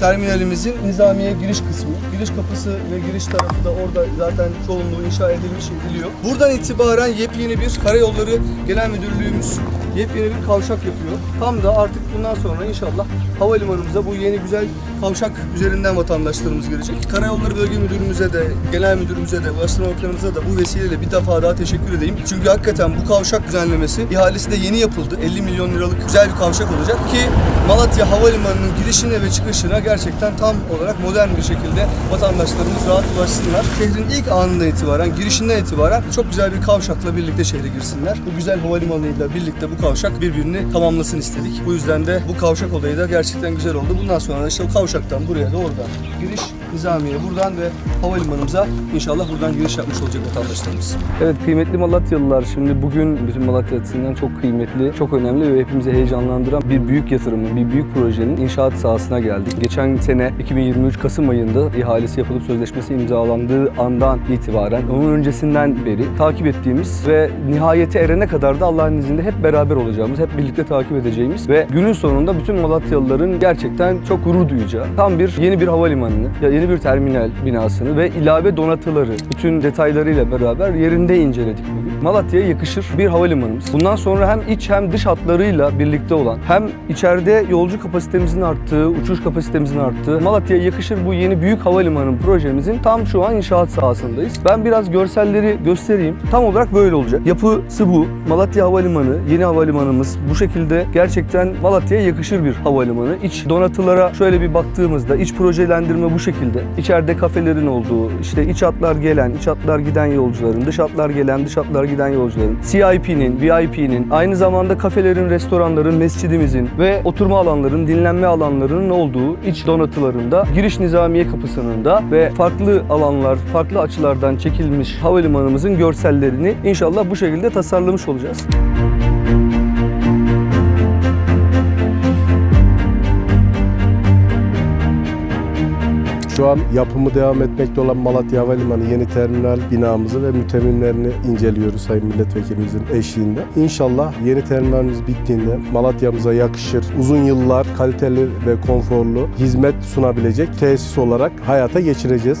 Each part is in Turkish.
Terminalimizin nizamiye giriş kısmı. Giriş kapısı ve giriş tarafı da orada zaten çoğunluğu inşa edilmiş ediliyor. Buradan itibaren yepyeni bir karayolları genel müdürlüğümüz yepyeni bir kavşak yapıyor. Tam da artık bundan sonra inşallah havalimanımıza bu yeni güzel kavşak üzerinden vatandaşlarımız gelecek. Karayolları Bölge Müdürümüze de, Genel Müdürümüze de, Ulaştırma Bakanımıza da bu vesileyle bir defa daha teşekkür edeyim. Çünkü hakikaten bu kavşak düzenlemesi ihalesi de yeni yapıldı. 50 milyon liralık güzel bir kavşak olacak ki Malatya Havalimanı'nın girişine ve çıkışına gerçekten tam olarak modern bir şekilde vatandaşlarımız rahat ulaşsınlar. Şehrin ilk anından itibaren, girişinden itibaren çok güzel bir kavşakla birlikte şehre girsinler. Bu güzel havalimanıyla birlikte bu kavşak birbirini tamamlasın istedik. Bu yüzden de bu kavşak olayı da gerçekten güzel oldu. Bundan sonra da işte o kavşaktan buraya doğrudan giriş Nizamiye buradan ve havalimanımıza inşallah buradan giriş yapmış olacak vatandaşlarımız. Evet kıymetli Malatyalılar şimdi bugün bütün Malatya açısından çok kıymetli, çok önemli ve hepimizi heyecanlandıran bir büyük yatırımın, bir büyük projenin inşaat sahasına geldik. Geçen sene 2023 Kasım ayında ihalesi yapılıp sözleşmesi imzalandığı andan itibaren onun öncesinden beri takip ettiğimiz ve nihayete erene kadar da Allah'ın izniyle hep beraber olacağımız, hep birlikte takip edeceğimiz ve günün sonunda bütün Malatyalıların gerçekten çok gurur duyacağı tam bir yeni bir havalimanını, ya yeni bir terminal binasını ve ilave donatıları bütün detaylarıyla beraber yerinde inceledik bugün. Malatya'ya yakışır bir havalimanımız. Bundan sonra hem iç hem dış hatlarıyla birlikte olan hem içeride yolcu kapasitemizin arttığı, uçuş kapasitemizin arttığı Malatya'ya yakışır bu yeni büyük havalimanı projemizin tam şu an inşaat sahasındayız. Ben biraz görselleri göstereyim. Tam olarak böyle olacak. Yapısı bu. Malatya Havalimanı, yeni havalimanımız bu şekilde gerçekten Malatya'ya yakışır bir havalimanı. İç donatılara şöyle bir baktığımızda iç projelendirme bu şekilde. İçeride kafelerin olduğu, işte iç hatlar gelen, iç hatlar giden yolcuların, dış hatlar gelen, dış hatlar giden yolcuların, CIP'nin, VIP'nin, aynı zamanda kafelerin, restoranların, mescidimizin ve oturma alanların, dinlenme alanlarının olduğu iç donatılarında, giriş nizamiye kapısının da ve farklı alanlar, farklı açılardan çekilmiş havalimanımızın görsellerini inşallah bu şekilde tasarlamış olacağız. Şu an yapımı devam etmekte olan Malatya Havalimanı yeni terminal binamızı ve mütemmimlerini inceliyoruz Sayın Milletvekilimizin eşliğinde. İnşallah yeni terminalimiz bittiğinde Malatya'mıza yakışır, uzun yıllar kaliteli ve konforlu hizmet sunabilecek tesis olarak hayata geçireceğiz.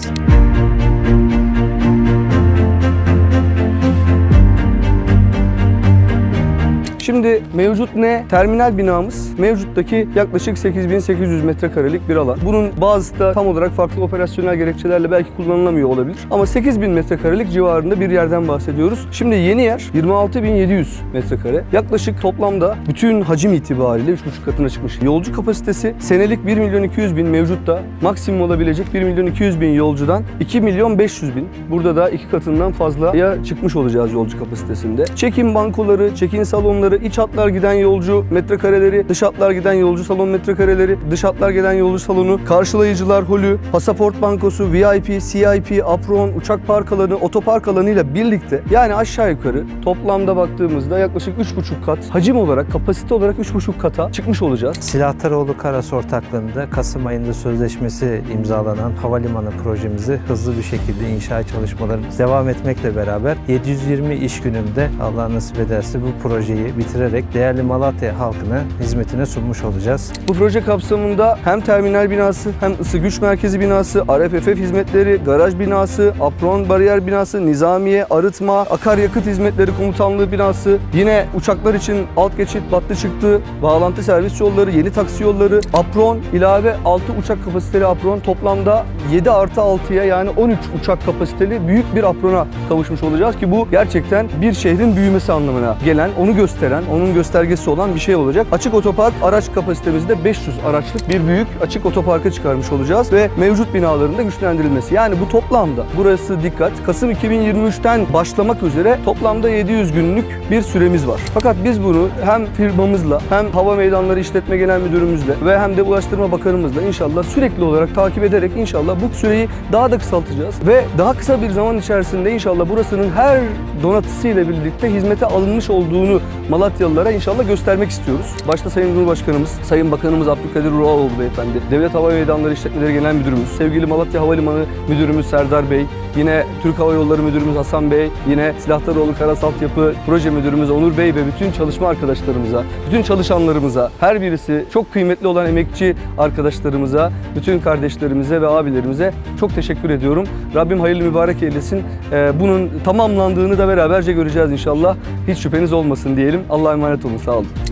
Şimdi mevcut ne? Terminal binamız mevcuttaki yaklaşık 8800 metrekarelik bir alan. Bunun bazısı da tam olarak farklı operasyonel gerekçelerle belki kullanılamıyor olabilir. Ama 8000 metrekarelik civarında bir yerden bahsediyoruz. Şimdi yeni yer 26700 metrekare. Yaklaşık toplamda bütün hacim itibariyle 3,5 katına çıkmış. Yolcu kapasitesi senelik 1 milyon 200 bin mevcutta maksimum olabilecek 1 milyon 200 bin yolcudan 2 milyon 500 bin. Burada da iki katından fazlaya çıkmış olacağız yolcu kapasitesinde. Check-in bankoları, check-in salonları, iç hatlar giden yolcu metrekareleri, dış hatlar giden yolcu salon metrekareleri, dış hatlar giden yolcu salonu, karşılayıcılar holü, pasaport bankosu, VIP, CIP, apron, uçak park alanı, otopark alanıyla birlikte yani aşağı yukarı toplamda baktığımızda yaklaşık 3,5 kat hacim olarak, kapasite olarak 3,5 kata çıkmış olacağız. Silahtaroğlu Karas ortaklığında Kasım ayında sözleşmesi imzalanan havalimanı projemizi hızlı bir şekilde inşa çalışmalarımız devam etmekle beraber 720 iş gününde Allah nasip ederse bu projeyi bitirerek değerli Malatya halkına hizmetine sunmuş olacağız. Bu proje kapsamında hem terminal binası hem ısı güç merkezi binası, RFFF hizmetleri, garaj binası, apron bariyer binası, nizamiye, arıtma, akaryakıt hizmetleri komutanlığı binası, yine uçaklar için alt geçit, battı çıktı, bağlantı servis yolları, yeni taksi yolları, apron, ilave 6 uçak kapasiteli apron toplamda 7 artı 6'ya yani 13 uçak kapasiteli büyük bir aprona kavuşmuş olacağız ki bu gerçekten bir şehrin büyümesi anlamına gelen, onu gösteren, onun göstergesi olan bir şey olacak. Açık otopark araç kapasitemizde 500 araçlık bir büyük açık otoparka çıkarmış olacağız ve mevcut binaların da güçlendirilmesi. Yani bu toplamda burası dikkat Kasım 2023'ten başlamak üzere toplamda 700 günlük bir süremiz var. Fakat biz bunu hem firmamızla hem Hava Meydanları İşletme Genel Müdürümüzle ve hem de Ulaştırma Bakanımızla inşallah sürekli olarak takip ederek inşallah bu süreyi daha da kısaltacağız ve daha kısa bir zaman içerisinde inşallah burasının her donatısıyla birlikte hizmete alınmış olduğunu Malatyalılara inşallah göstermek istiyoruz. Başta Sayın Cumhurbaşkanımız, Sayın Bakanımız Abdülkadir Ruhaloğlu Beyefendi, Devlet Hava Meydanları İşletmeleri Genel Müdürümüz, sevgili Malatya Havalimanı Müdürümüz Serdar Bey, yine Türk Hava Yolları Müdürümüz Hasan Bey, yine Silahdaroğlu Karasalt Yapı Proje Müdürümüz Onur Bey ve bütün çalışma arkadaşlarımıza, bütün çalışanlarımıza, her birisi çok kıymetli olan emekçi arkadaşlarımıza, bütün kardeşlerimize ve abilerimize çok teşekkür ediyorum. Rabbim hayırlı mübarek eylesin. Ee, bunun tamamlandığını da beraberce göreceğiz inşallah. Hiç şüpheniz olmasın diyelim. Allah'a emanet olun. Sağ olun.